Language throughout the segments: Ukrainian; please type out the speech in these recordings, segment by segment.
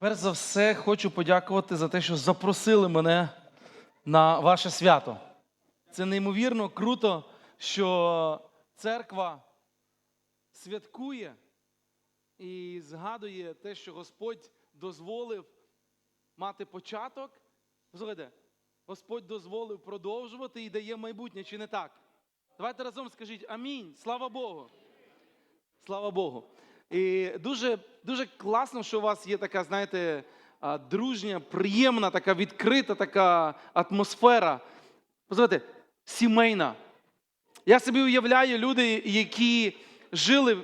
Перш за все, хочу подякувати за те, що запросили мене на ваше свято. Це неймовірно круто, що церква святкує і згадує те, що Господь дозволив мати початок. Послухайте, Господь дозволив продовжувати і дає майбутнє, чи не так? Давайте разом скажіть амінь. Слава Богу. Слава Богу. І дуже, дуже класно, що у вас є така, знаєте, дружня, приємна, така відкрита така атмосфера. Позвольте, сімейна. Я собі уявляю люди, які жили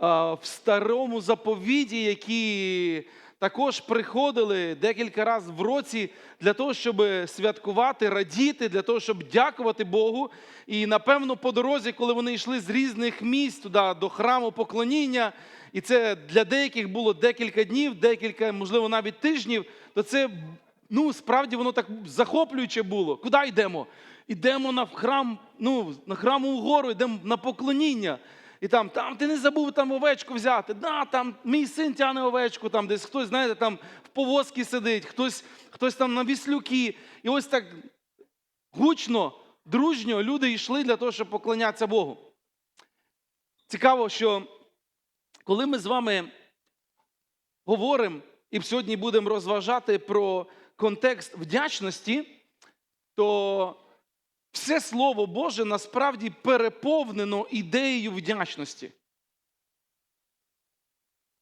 в старому заповіді, які також приходили декілька разів в році для того, щоб святкувати, радіти, для того, щоб дякувати Богу. І напевно, по дорозі, коли вони йшли з різних місць туди до храму поклоніння, і це для деяких було декілька днів, декілька, можливо, навіть тижнів, то це ну, справді воно так захоплююче було. Куди йдемо? Йдемо на храм, ну, на храмову гору, йдемо на поклоніння. І там, там ти не забув там овечку взяти. Да, там мій син тягне овечку, там десь хтось, знаєте, там в повозці сидить, хтось, хтось там на віслюки. І ось так гучно, дружньо люди йшли для того, щоб поклонятися Богу. Цікаво, що коли ми з вами говоримо і сьогодні будемо розважати про контекст вдячності, то все Слово Боже насправді переповнено ідеєю вдячності.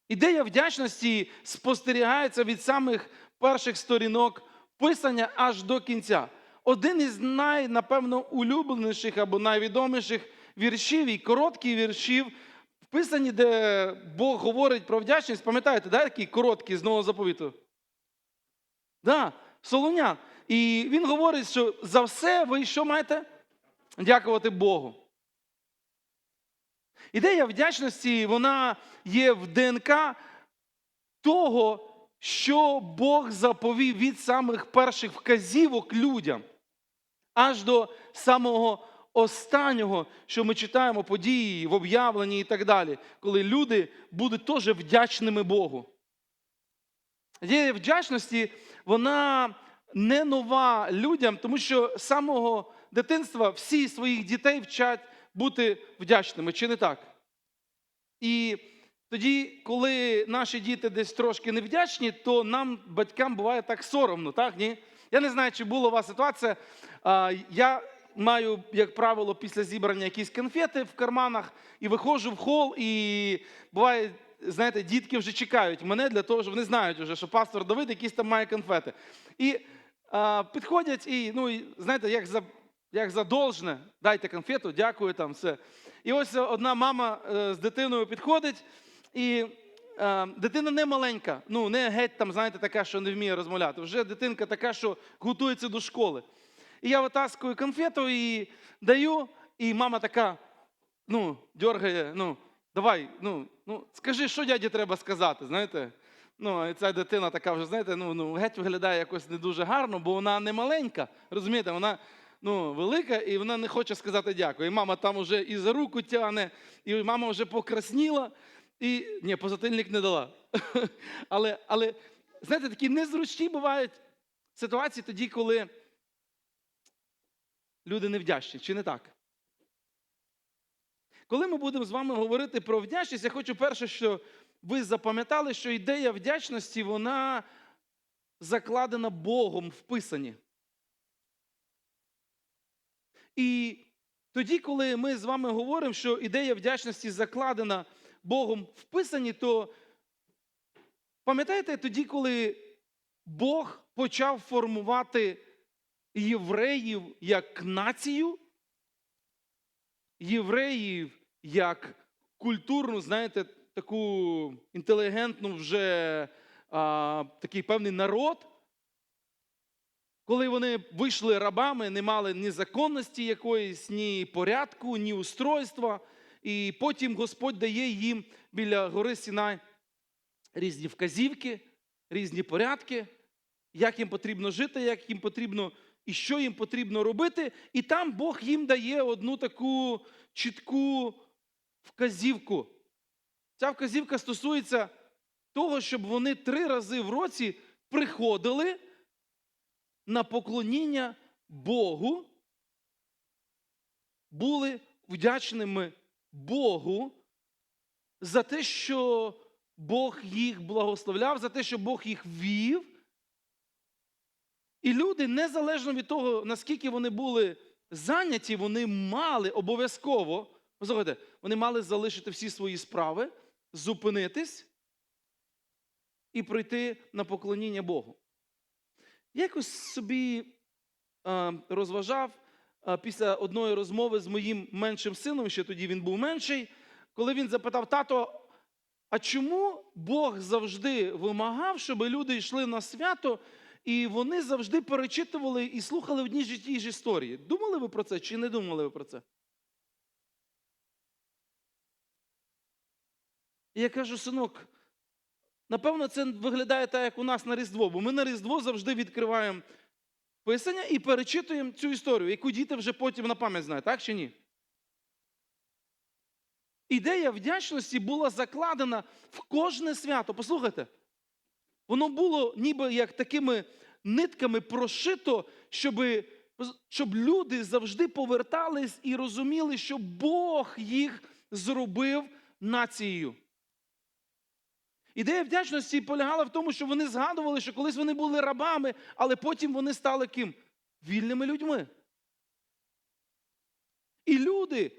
Ідея вдячності спостерігається від самих перших сторінок писання аж до кінця. Один із най, напевно, улюбленіших або найвідоміших віршів і коротких віршів, вписані, де Бог говорить про вдячність. Пам'ятаєте, да, такий короткий з нового заповіту? Да, Солонян. І він говорить, що за все ви що маєте? Дякувати Богу. Ідея вдячності, вона є в ДНК того, що Бог заповів від самих перших вказівок людям, аж до самого останнього, що ми читаємо події в об'явленні і так далі, коли люди будуть теж вдячними Богу. Ідея вдячності, вона не нова людям, тому що з самого дитинства всі своїх дітей вчать бути вдячними, чи не так? І тоді, коли наші діти десь трошки невдячні, то нам, батькам, буває так соромно, так? Ні? Я не знаю, чи була у вас ситуація. Я маю, як правило, після зібрання якісь конфети в карманах і виходжу в хол, і буває, знаєте, дітки вже чекають мене для того, що вони знають вже, що пастор Давид якісь там має конфети. І підходять і, ну, і, знаєте, як за, як задолжне, дайте конфету, дякую там все. І ось одна мама е, з дитиною підходить, і е, дитина не маленька, ну не геть там, знаєте, така, що не вміє розмовляти. Вже дитинка така, що готується до школи. І я витаскую конфету і даю, і мама така, ну, дергає, ну, давай, ну, ну, скажи, що дяді треба сказати, знаєте? Ну, і ця дитина така вже, знаєте, ну, ну геть виглядає якось не дуже гарно, бо вона не маленька, розумієте, вона ну, велика, і вона не хоче сказати дякую. І мама там вже і за руку тягне, і мама вже покрасніла, і ні, позатильник не дала. Але, але знаєте, такі незручні бувають ситуації тоді, коли люди невдячні, чи не так? Коли ми будемо з вами говорити про вдячність, я хочу перше, що ви запам'ятали, що ідея вдячності, вона закладена Богом в Писанні. І тоді, коли ми з вами говоримо, що ідея вдячності закладена Богом в Писанні, то пам'ятаєте тоді, коли Бог почав формувати євреїв як націю, євреїв як культурну, знаєте, таку інтелігентну вже а, такий певний народ, коли вони вийшли рабами, не мали ні законності якоїсь, ні порядку, ні устройства. І потім Господь дає їм біля гори Сінай різні вказівки, різні порядки, як їм потрібно жити, як їм потрібно і що їм потрібно робити. І там Бог їм дає одну таку чітку вказівку. Ця вказівка стосується того, щоб вони три рази в році приходили на поклоніння Богу, були вдячними Богу за те, що Бог їх благословляв, за те, що Бог їх вів. І люди, незалежно від того, наскільки вони були зайняті, вони мали обов'язково, послухайте, вони мали залишити всі свої справи, зупинитись і прийти на поклоніння Богу. Я якось собі е, розважав е, після одної розмови з моїм меншим сином, ще тоді він був менший, коли він запитав: тато, а чому Бог завжди вимагав, щоб люди йшли на свято, і вони завжди перечитували і слухали одні ж ті ж історії? Думали ви про це чи не думали ви про це? І я кажу, синок, напевно, це виглядає так, як у нас на Різдво, бо ми на Різдво завжди відкриваємо писання і перечитуємо цю історію, яку діти вже потім на пам'ять знають, так чи ні? Ідея вдячності була закладена в кожне свято. Послухайте, воно було ніби як такими нитками прошито, щоб, щоб люди завжди повертались і розуміли, що Бог їх зробив нацією. Ідея вдячності полягала в тому, що вони згадували, що колись вони були рабами, але потім вони стали ким? Вільними людьми. І люди,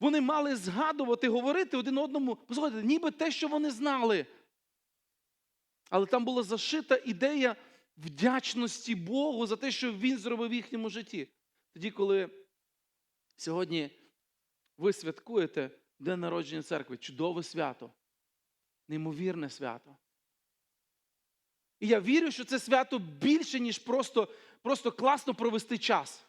вони мали згадувати, говорити один одному, послухайте, ніби те, що вони знали. Але там була зашита ідея вдячності Богу за те, що Він зробив в їхньому житті. Тоді, коли сьогодні ви святкуєте День народження церкви, чудове свято, неймовірне свято. І я вірю, що це свято більше, ніж просто, просто класно провести час.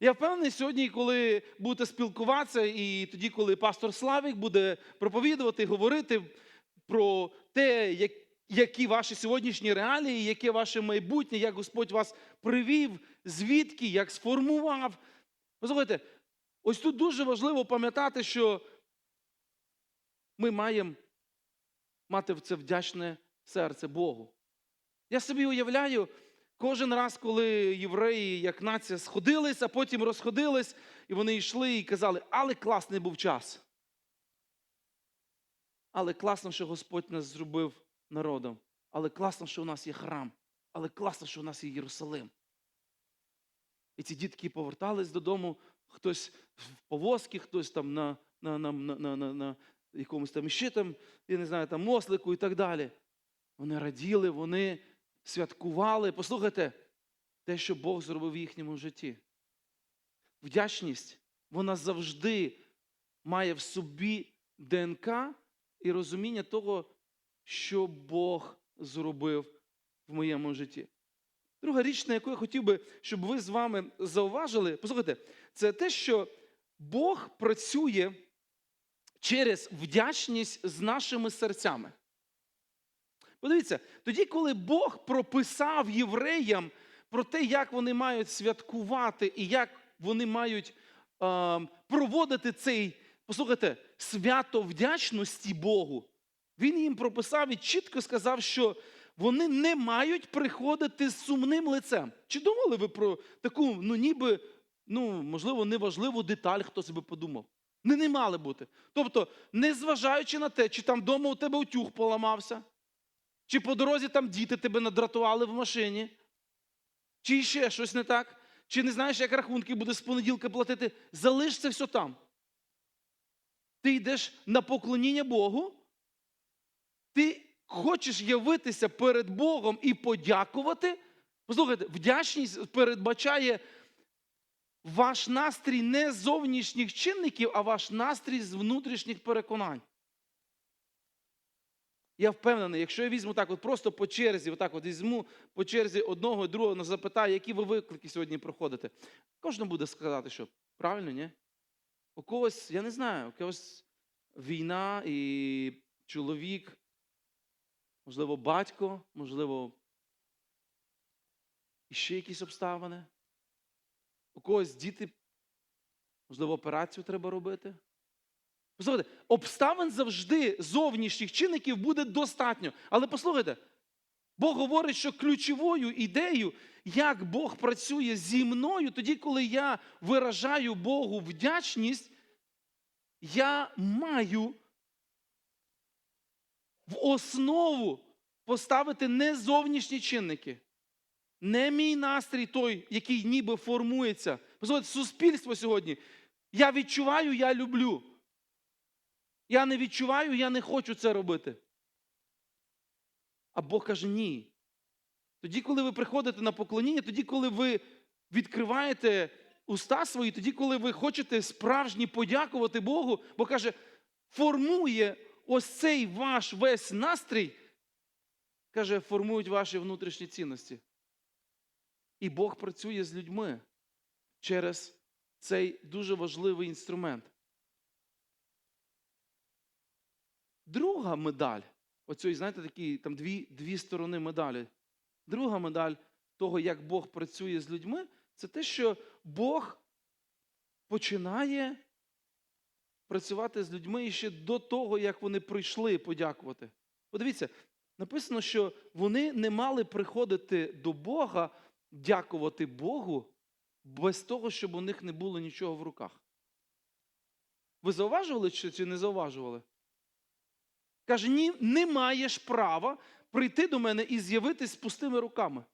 Я впевнений, сьогодні, коли будете спілкуватися, і тоді, коли пастор Славік буде проповідувати, говорити про те, як, які ваші сьогоднішні реалії, яке ваше майбутнє, як Господь вас привів, звідки, як сформував. Послухайте, ось тут дуже важливо пам'ятати, що ми маємо мати в це вдячне серце Богу. Я собі уявляю, кожен раз, коли євреї, як нація, сходились, а потім розходились, і вони йшли і казали, але класний був час. Але класно, що Господь нас зробив народом. Але класно, що у нас є храм. Але класно, що у нас є Єрусалим. І ці дітки повертались додому, хтось в повозки, хтось там на на, на, на, на, на, якомусь там ще там, я не знаю, там мослику і так далі. Вони раділи, вони святкували. Послухайте, те, що Бог зробив в їхньому житті. Вдячність, вона завжди має в собі ДНК і розуміння того, що Бог зробив в моєму житті. Друга річ, на яку я хотів би, щоб ви з вами зауважили, послухайте, це те, що Бог працює через вдячність з нашими серцями. Подивіться, тоді, коли Бог прописав євреям про те, як вони мають святкувати і як вони мають е, проводити цей, послухайте, свято вдячності Богу, він їм прописав і чітко сказав, що вони не мають приходити з сумним лицем. Чи думали ви про таку, ну ніби, ну, можливо, неважливу деталь, хто себе подумав? Не, не мали бути. Тобто, незважаючи на те, чи там вдома у тебе утюг поламався, чи по дорозі там діти тебе надратували в машині, чи ще щось не так, чи не знаєш, як рахунки буде з понеділка платити, залиш це все там. Ти йдеш на поклоніння Богу, ти хочеш явитися перед Богом і подякувати. Послухайте, вдячність передбачає ваш настрій не з зовнішніх чинників, а ваш настрій з внутрішніх переконань. Я впевнений, якщо я візьму так, от просто по черзі, отак от візьму по черзі одного і другого запитаю, які ви виклики сьогодні проходите. Кожен буде сказати, що правильно, ні? У когось, я не знаю, у когось війна і чоловік, можливо, батько, можливо, ще якісь обставини. У когось діти, можливо, операцію треба робити. Послухайте, обставин завжди зовнішніх чинників буде достатньо. Але послухайте, Бог говорить, що ключовою ідеєю, як Бог працює зі мною, тоді, коли я виражаю Богу вдячність, я маю в основу поставити не зовнішні чинники, не мій настрій той, який ніби формується. Послухайте, суспільство сьогодні. Я відчуваю, я люблю. Я не відчуваю, я не хочу це робити. А Бог каже ні. Тоді, коли ви приходите на поклоніння, тоді, коли ви відкриваєте уста свої, тоді, коли ви хочете справжні подякувати Богу, бо каже, формує ось цей ваш весь настрій, каже, формують ваші внутрішні цінності. І Бог працює з людьми через цей дуже важливий інструмент. Друга медаль, оцій, знаєте, такі там дві, дві сторони медалі. Друга медаль того, як Бог працює з людьми, це те, що Бог починає працювати з людьми ще до того, як вони прийшли подякувати. Подивіться, написано, що вони не мали приходити до Бога, дякувати Богу без того, щоб у них не було нічого в руках. Ви зауважували чи, не зауважували? Каже, ні, не маєш права прийти до мене і з'явитись з пустими руками.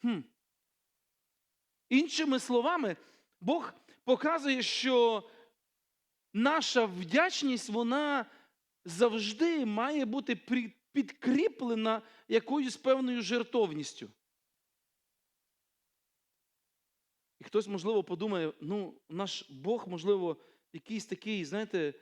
Хм. Іншими словами, Бог показує, що наша вдячність, вона завжди має бути підкріплена якоюсь певною жертовністю. І хтось, можливо, подумає, ну, наш Бог, можливо, якийсь такий, знаєте,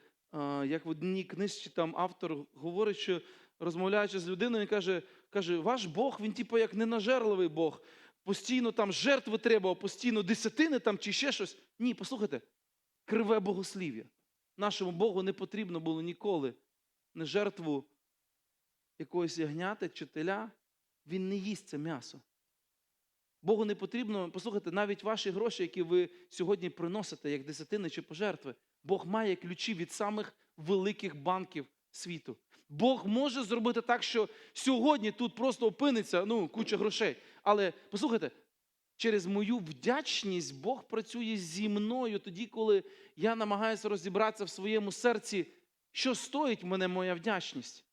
як в одній книжці там автор говорить, що розмовляючи з людиною, він каже, каже, ваш Бог, він типу як ненажерливий Бог. Постійно там жертви треба, постійно десятини там чи ще щось. Ні, послухайте, криве богослів'я. Нашому Богу не потрібно було ніколи не жертву якогось ягняти чи теля. Він не їсть це м'ясо. Богу не потрібно, послухайте, навіть ваші гроші, які ви сьогодні приносите, як десятини чи пожертви, Бог має ключі від самих великих банків світу. Бог може зробити так, що сьогодні тут просто опиниться ну, куча грошей. Але послухайте, через мою вдячність Бог працює зі мною тоді, коли я намагаюся розібратися в своєму серці, що стоїть мене моя вдячність.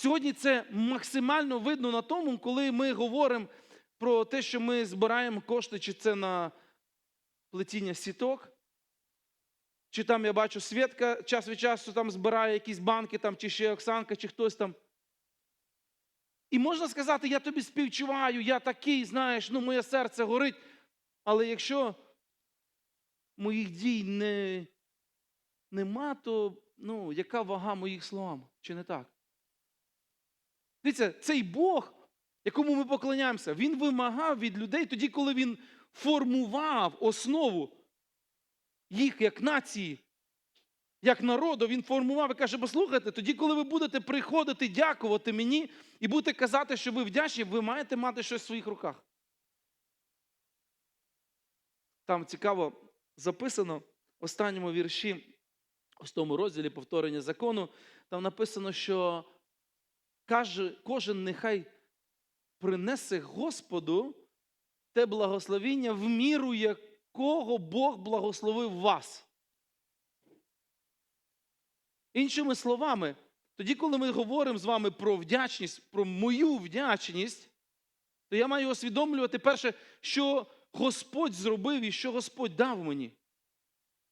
Сьогодні це максимально видно на тому, коли ми говоримо про те, що ми збираємо кошти, чи це на плетіння сіток, чи там я бачу Свєтка час від часу там збирає якісь банки, там, чи ще Оксанка, чи хтось там. І можна сказати, я тобі співчуваю, я такий, знаєш, ну моє серце горить. Але якщо моїх дій не, нема, то ну, яка вага моїх словам? Чи не так? Дивіться, цей Бог, якому ми поклоняємося, він вимагав від людей тоді, коли він формував основу їх як нації, як народу, він формував і каже: послухайте, тоді, коли ви будете приходити дякувати мені і будете казати, що ви вдячні, ви маєте мати щось в своїх руках. Там цікаво записано в останньому вірші, в тому розділі повторення закону, там написано, що каже, кожен нехай принесе Господу те благословіння, в міру якого Бог благословив вас. Іншими словами, тоді, коли ми говоримо з вами про вдячність, про мою вдячність, то я маю усвідомлювати перше, що Господь зробив і що Господь дав мені.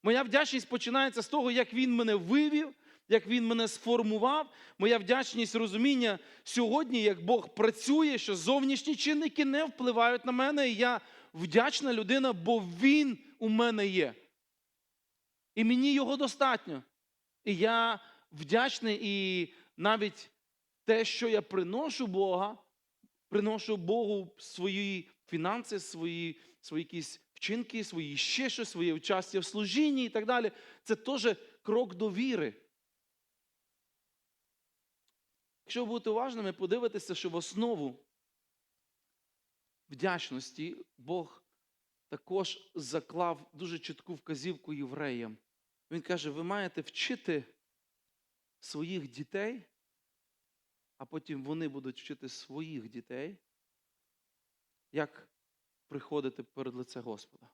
Моя вдячність починається з того, як Він мене вивів, як Він мене сформував. Моя вдячність розуміння сьогодні, як Бог працює, що зовнішні чинники не впливають на мене, і я вдячна людина, бо Він у мене є. І мені його достатньо. І я вдячний, і навіть те, що я приношу Бога, приношу Богу свої фінанси, свої, свої якісь вчинки, свої ще щось, своє участя в служінні і так далі. Це теж крок до віри. Якщо ви будете уважними, подивитеся, що в основу вдячності Бог також заклав дуже чітку вказівку євреям. Він каже: ви маєте вчити своїх дітей, а потім вони будуть вчити своїх дітей, як приходити перед лице Господа.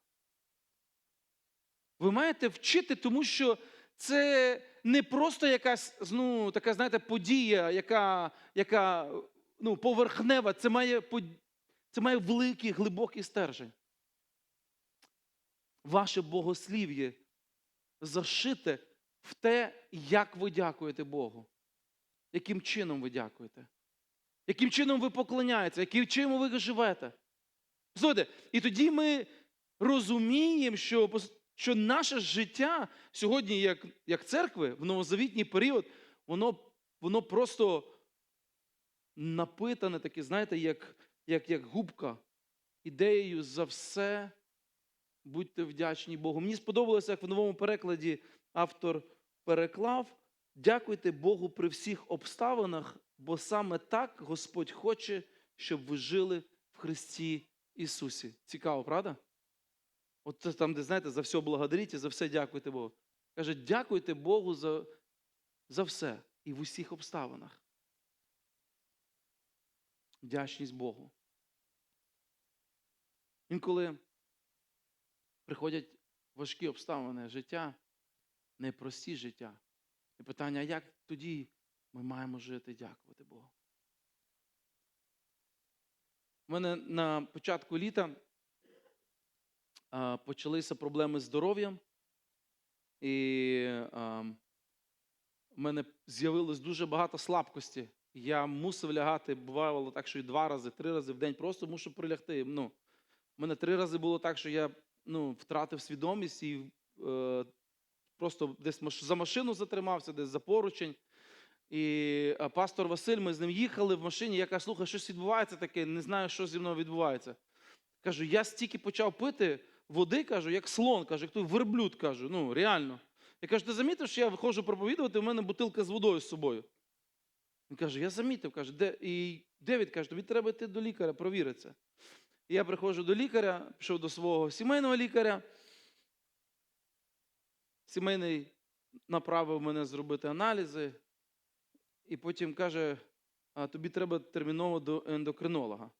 Ви маєте вчити, тому що це не просто якась ну, така, знаєте, подія, яка, яка ну, поверхнева, це має, це має великий глибокий стержень. Ваше богослів'я зашите в те, як ви дякуєте Богу. Яким чином ви дякуєте? Яким чином ви поклоняєтеся, яким чином ви живете? Слухайте, і тоді ми розуміємо, що, що наше життя сьогодні, як, як церкви, в новозавітній період, воно, воно просто напитане, таке, знаєте, як, як, як губка, ідеєю за все будьте вдячні Богу. Мені сподобалося, як в новому перекладі автор переклав. Дякуйте Богу при всіх обставинах, бо саме так Господь хоче, щоб ви жили в Христі Ісусі. Цікаво, правда? От це там, де знаєте, за все благодаріть, і за все дякуйте Богу. Каже, дякуйте Богу за, за все і в усіх обставинах. Вдячність Богу. Інколи приходять важкі обставини життя, непрості життя. І питання, як тоді ми маємо жити, дякувати Богу? У мене на початку літа почалися проблеми з здоров'ям, і в мене з'явилось дуже багато слабкості. Я мусив лягати, бувало так, що і два рази, три рази в день просто мушу прилягти. Ну, у мене три рази було так, що я ну, втратив свідомість і е, просто десь за машину затримався, десь за поручень. І е, пастор Василь, ми з ним їхали в машині. Я кажу, слухай, щось відбувається таке, не знаю, що зі мною відбувається. Кажу, я стільки почав пити води, кажу, як слон, кажу, як той верблюд, кажу, ну реально. Я кажу, ти замітив, що я виходжу проповідувати, у мене бутилка з водою з собою. Він каже, я замітив, каже, де, і Девід каже, тобі треба йти до лікаря, провірити це. І я приходжу до лікаря, пішов до свого сімейного лікаря. Сімейний направив мене зробити аналізи, і потім каже, а тобі треба терміново до ендокринолога.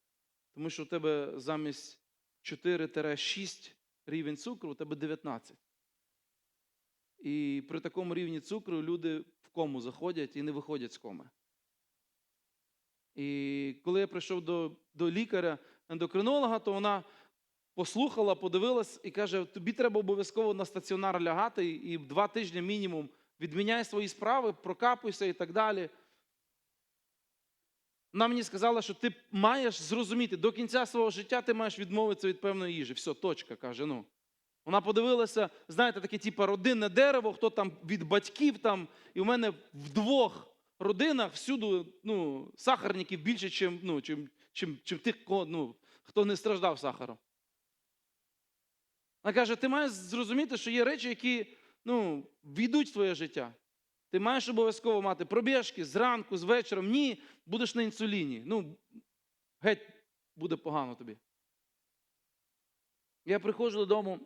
Тому що у тебе замість 4-6 рівень цукру, у тебе 19. І при такому рівні цукру люди в кому заходять і не виходять з коми. І коли я прийшов до, до лікаря, ендокринолога, то вона послухала, подивилась і каже: тобі треба обов'язково на стаціонар лягати і два тижні мінімум відміняй свої справи, прокапуйся і так далі. Вона мені сказала, що ти маєш зрозуміти, до кінця свого життя ти маєш відмовитися від певної їжі. Все, точка, каже. ну. Вона подивилася, знаєте, таке типу родинне дерево, хто там від батьків там, і у мене в двох родинах всюди ну, сахарників більше, чим, ну, чим, чим, чим тих, ну, хто не страждав сахаром. Вона каже, ти маєш зрозуміти, що є речі, які ну, війдуть в твоє життя. Ти маєш обов'язково мати пробіжки зранку, з вечором. Ні, будеш на інсуліні. Ну, геть буде погано тобі. Я приходжу додому,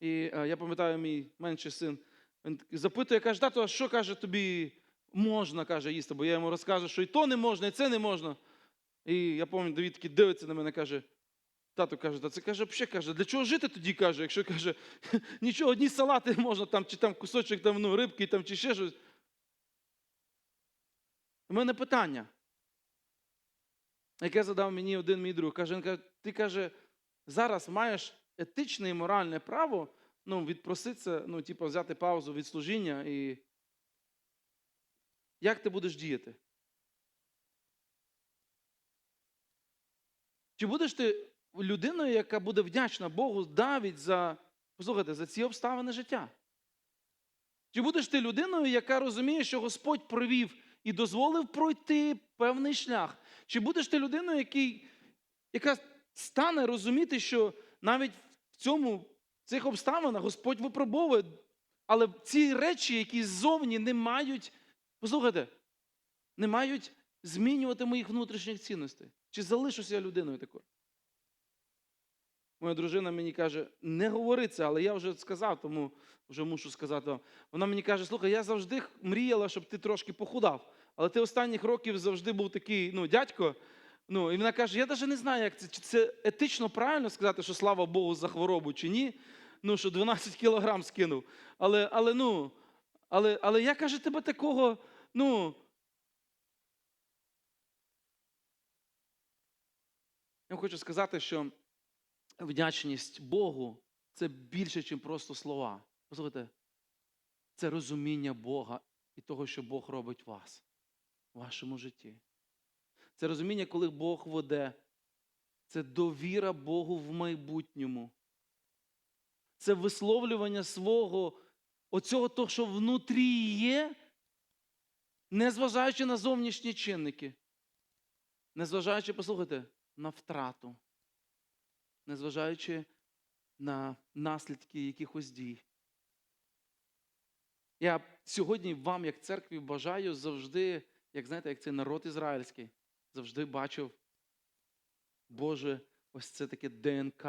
і е, я пам'ятаю, мій менший син він запитує, каже, тато, а що каже тобі можна каже, їсти? Бо я йому розкажу, що і то не можна, і це не можна. І я пам'ятаю, Давід такий дивиться на мене, каже, тато каже, та це каже, взагалі каже, для чого жити тоді каже, якщо каже, нічого, одні салати можна, там, чи там кусочок там, ну, рибки, там, чи ще щось. У мене питання, яке задав мені один мій друг. Каже, він каже, ти каже, зараз маєш етичне і моральне право ну, відпроситися, ну, типу, взяти паузу від служіння і як ти будеш діяти? Чи будеш ти людиною, яка буде вдячна Богу навіть за, послухайте, за ці обставини життя? Чи будеш ти людиною, яка розуміє, що Господь провів і дозволив пройти певний шлях? Чи будеш ти людиною, який, яка стане розуміти, що навіть в цьому, в цих обставинах Господь випробовує, але ці речі, які ззовні не мають, послухайте, не мають змінювати моїх внутрішніх цінностей. Чи залишуся я людиною такою? Моя дружина мені каже, не говори це, але я вже сказав, тому вже мушу сказати. вам. Вона мені каже: слухай, я завжди мріяла, щоб ти трошки похудав. Але ти останніх років завжди був такий, ну, дядько. Ну, і вона каже: я навіть не знаю, як це, чи це етично правильно сказати, що слава Богу за хворобу чи ні. Ну, що 12 кілограм скинув. Але, але, ну, але, але я каже, тебе такого, ну. Я хочу сказати, що вдячність Богу це більше, ніж просто слова. Послухайте, це розуміння Бога і того, що Бог робить вас, в вашому житті. Це розуміння, коли Бог веде. Це довіра Богу в майбутньому. Це висловлювання свого, оцього того, що внутрі є, незважаючи на зовнішні чинники. Незважаючи, послухайте, на втрату, незважаючи на наслідки якихось дій. Я сьогодні вам, як церкві, бажаю завжди, як знаєте, як цей народ ізраїльський, завжди бачив Боже, ось це таке ДНК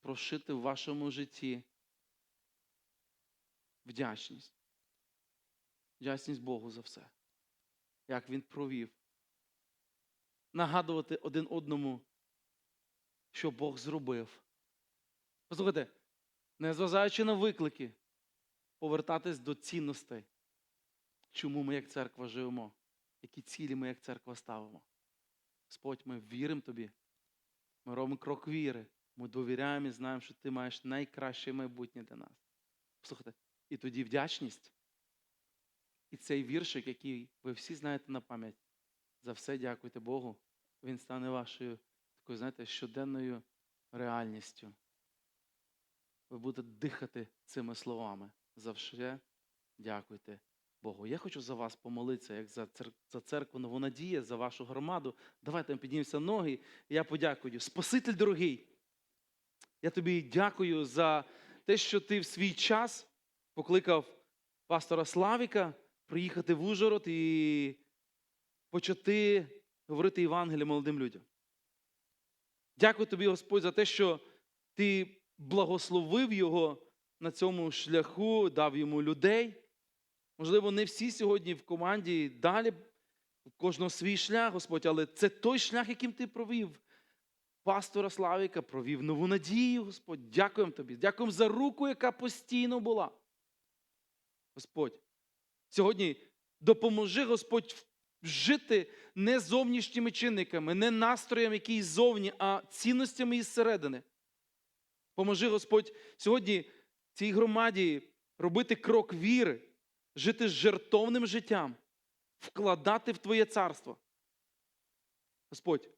прошити в вашому житті. Вдячність. Вдячність Богу за все. Як Він провів. Нагадувати один одному, що Бог зробив. Послухайте, незважаючи на виклики, повертатись до цінностей, чому ми як церква живемо, які цілі ми як церква ставимо. Господь, ми віримо Тобі. Ми робимо крок віри. Ми довіряємо і знаємо, що ти маєш найкраще майбутнє для нас. Послухайте, і тоді вдячність. І цей віршик, який ви всі знаєте на пам'ять, за все дякуйте Богу. Він стане вашою такою, знаєте, щоденною реальністю. Ви будете дихати цими словами. За все дякуйте Богу. Я хочу за вас помолитися, як за, цер... за церкву Новонадія, за вашу громаду. Давайте піднімемося ноги. І я подякую. Спаситель дорогий, я тобі дякую за те, що ти в свій час покликав пастора Славіка приїхати в Ужгород і почати говорити Євангеліє молодим людям. Дякую тобі, Господь, за те, що ти благословив його на цьому шляху, дав йому людей. Можливо, не всі сьогодні в команді далі, у кожного свій шлях, Господь, але це той шлях, яким ти провів. Пастора Славіка провів нову надію, Господь. Дякуємо тобі. Дякуємо за руку, яка постійно була. Господь, сьогодні допоможи, Господь, жити не зовнішніми чинниками, не настроєм, який ззовні, а цінностями із середини. Поможи, Господь, сьогодні цій громаді робити крок віри, жити жертовним життям, вкладати в Твоє царство. Господь,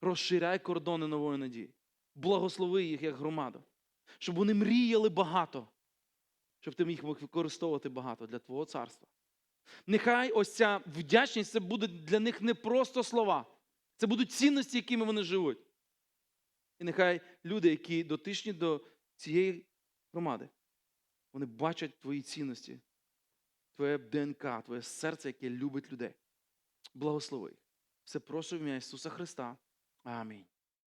розширяй кордони нової надії, благослови їх як громаду, щоб вони мріяли багато, щоб ти міг використовувати багато для Твого царства. Нехай ось ця вдячність це буде для них не просто слова, це будуть цінності, якими вони живуть. І нехай люди, які дотичні до цієї громади, вони бачать твої цінності, твоє ДНК, твоє серце, яке любить людей. Благослови. Все прошу в ім'я Ісуса Христа. Амінь.